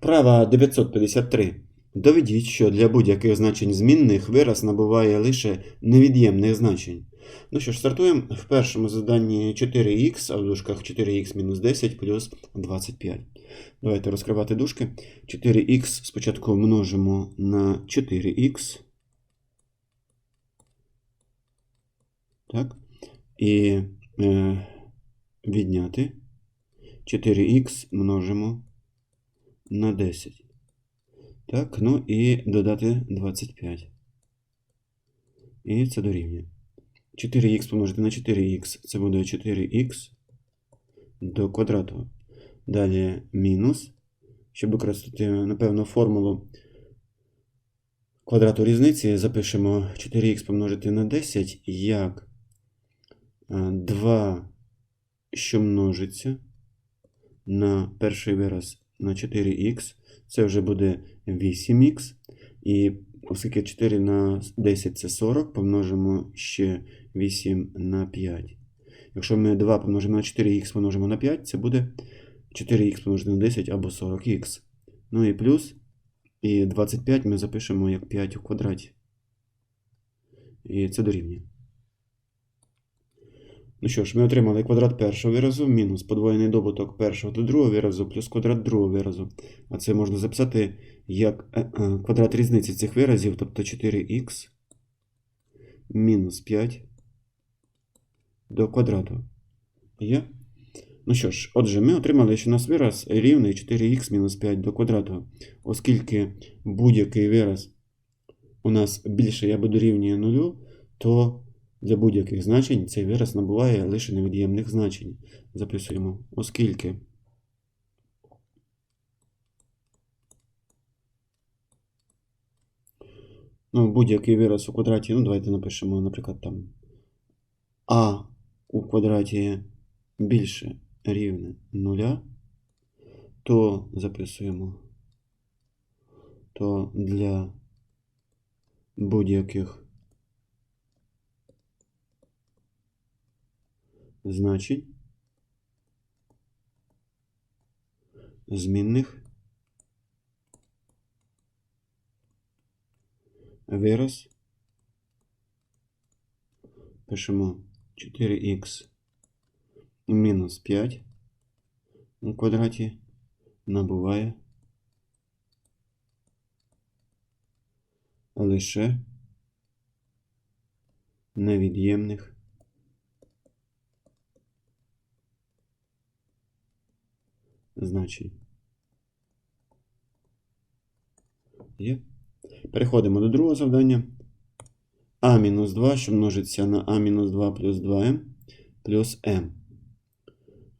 Вправа 953. Доведіть, що для будь-яких значень змінних вираз набуває лише невід'ємних значень. Ну що ж, стартуємо в першому заданні 4х, а в дужках 4х мінус 10 плюс 25. Давайте розкривати дужки. 4х спочатку множимо на 4х. Так. І е, відняти 4х множимо на 10. Так, ну і додати 25. І це дорівнює. 4х помножити на 4х, це буде 4х до квадрату. Далі мінус. Щоб використати, напевно, формулу квадрату різниці, запишемо 4х помножити на 10 як 2, що множиться на перший вираз на 4х. Це вже буде 8х. І оскільки 4 на 10 це 40, помножимо ще 8 на 5. Якщо ми 2 помножимо на 4х помножимо на 5, це буде 4х помножити на 10 або 40х. Ну і плюс. І 25 ми запишемо як 5 у квадраті. І це дорівнює. Ну що ж, ми отримали квадрат першого виразу, мінус подвоєний добуток першого до другого виразу, плюс квадрат другого виразу. А це можна записати як е, е, квадрат різниці цих виразів, тобто 4х мінус 5 до квадрату. Є? Ну що ж, отже, ми отримали, що у нас вираз рівний 4х мінус 5 до квадрату. Оскільки будь-який вираз у нас більше або дорівнює нулю, то для будь-яких значень цей вираз набуває лише невід'ємних значень. Записуємо, оскільки ну, будь-який вираз у квадраті, ну, давайте напишемо, наприклад, там а у квадраті більше рівне нуля, то записуємо, то для будь-яких значень змінних вираз. Пишемо 4х мінус 5 у квадраті набуває лише невід'ємних значень. Є. Переходимо до другого завдання. А мінус 2, що множиться на А мінус 2 плюс 2m плюс m.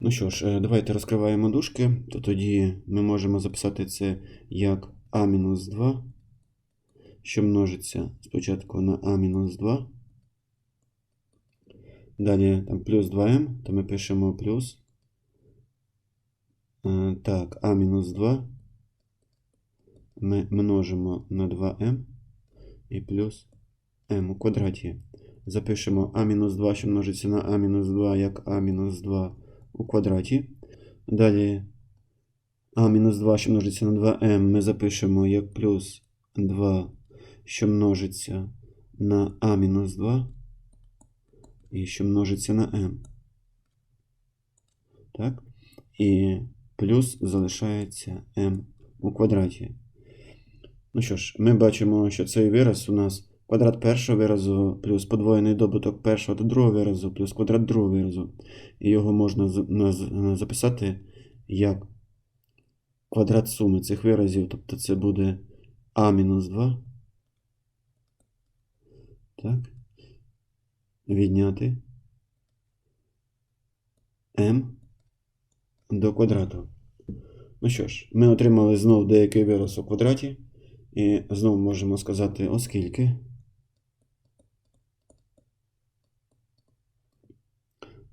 Ну що ж, е, давайте розкриваємо дужки, то тоді ми можемо записати це як А мінус 2, що множиться спочатку на А мінус 2. Далі там плюс 2m, то ми пишемо плюс. Е, Так, А мінус 2 ми множимо на 2m і плюс m у квадраті. Запишемо а мінус 2, що множиться на а мінус 2, як а мінус 2 у квадраті. Далі а мінус 2, що множиться на 2m, ми запишемо як плюс 2, що множиться на а мінус 2 і що множиться на m. Так? І плюс залишається m у квадраті. Ну що ж, ми бачимо, що цей вираз у нас квадрат першого виразу плюс подвоєний добуток першого та другого виразу плюс квадрат другого виразу. І його можна записати як квадрат суми цих виразів, тобто це буде а мінус 2. Так. Відняти m до квадрату. Ну що ж, ми отримали знову деякий вираз у квадраті. І знову можемо сказати, оскільки.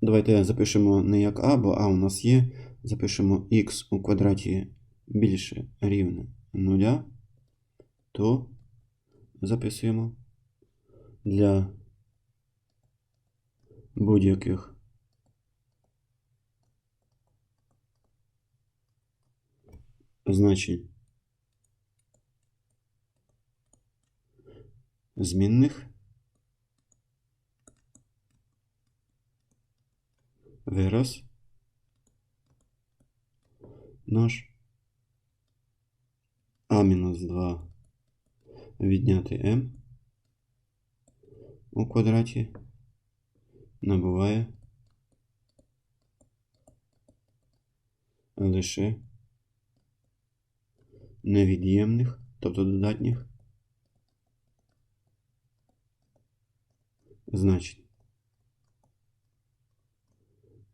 Давайте запишемо не як А, бо А у нас є. Запишемо х у квадраті більше рівне 0, то записуємо для будь-яких значень змінних вираз наш А-2 відняти М у квадраті набуває лише невід'ємних, тобто додатніх значень.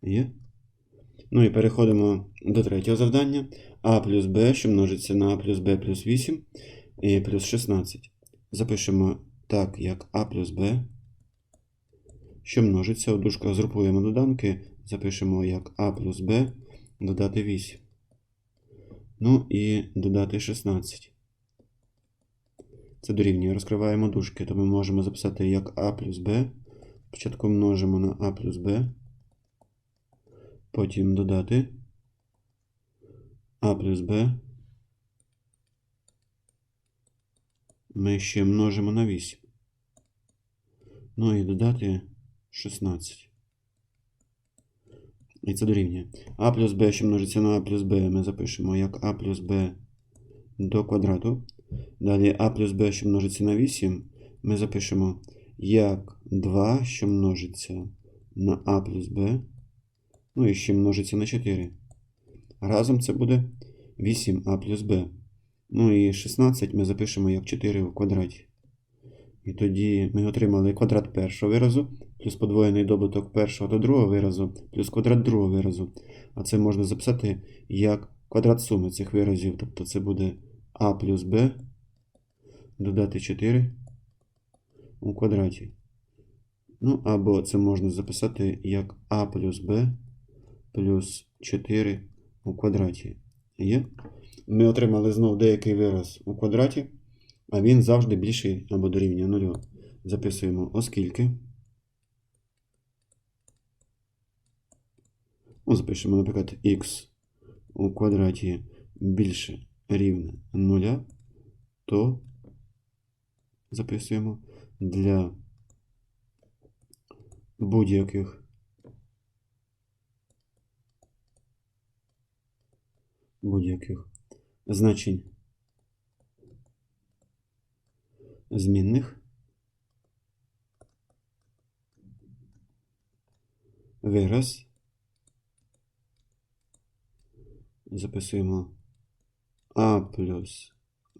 Є? Ну і переходимо до третього завдання. А плюс Б, що множиться на А плюс Б плюс 8 і плюс 16. Запишемо так, як А плюс Б, що множиться. У дужках згрупуємо доданки, запишемо як А плюс Б додати 8. Ну і додати 16. Це дорівнює. Розкриваємо дужки, то ми можемо записати як А плюс Б. Спочатку множимо на А плюс Б. Потім додати А плюс Б. Ми ще множимо на 8. Ну і додати 16. І це дорівнює. А плюс Б, що множиться на А плюс Б, ми запишемо як А плюс Б до квадрату. Далі А плюс Б, що множиться на 8, ми запишемо як 2, що множиться на А плюс Б. Ну і ще множиться на 4. Разом це буде 8а плюс b. Ну і 16 ми запишемо як 4 в квадраті. І тоді ми отримали квадрат першого виразу, плюс подвоєний добуток першого до другого виразу, плюс квадрат другого виразу. А це можна записати як квадрат суми цих виразів. Тобто це буде а плюс b додати 4 у квадраті. Ну, або це можна записати як а плюс b плюс 4 у квадраті. Є? Ми отримали знову деякий вираз у квадраті, а він завжди більший або дорівнює 0. Записуємо, оскільки. Ну, запишемо, наприклад, х у квадраті більше рівне 0, то записуємо для будь-яких будь-яких значень змінних вираз записуємо а плюс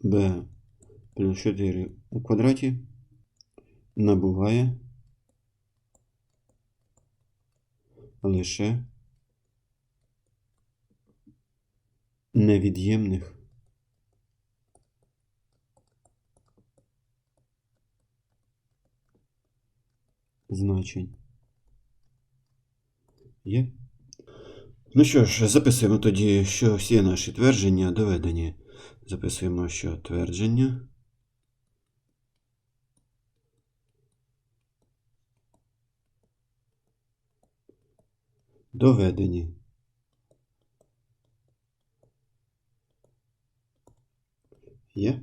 b плюс 4 у квадраті набуває лише невід'ємних значень. Є? Ну що ж, записуємо тоді, що всі наші твердження доведені. Записуємо, що твердження. Доведені. Є?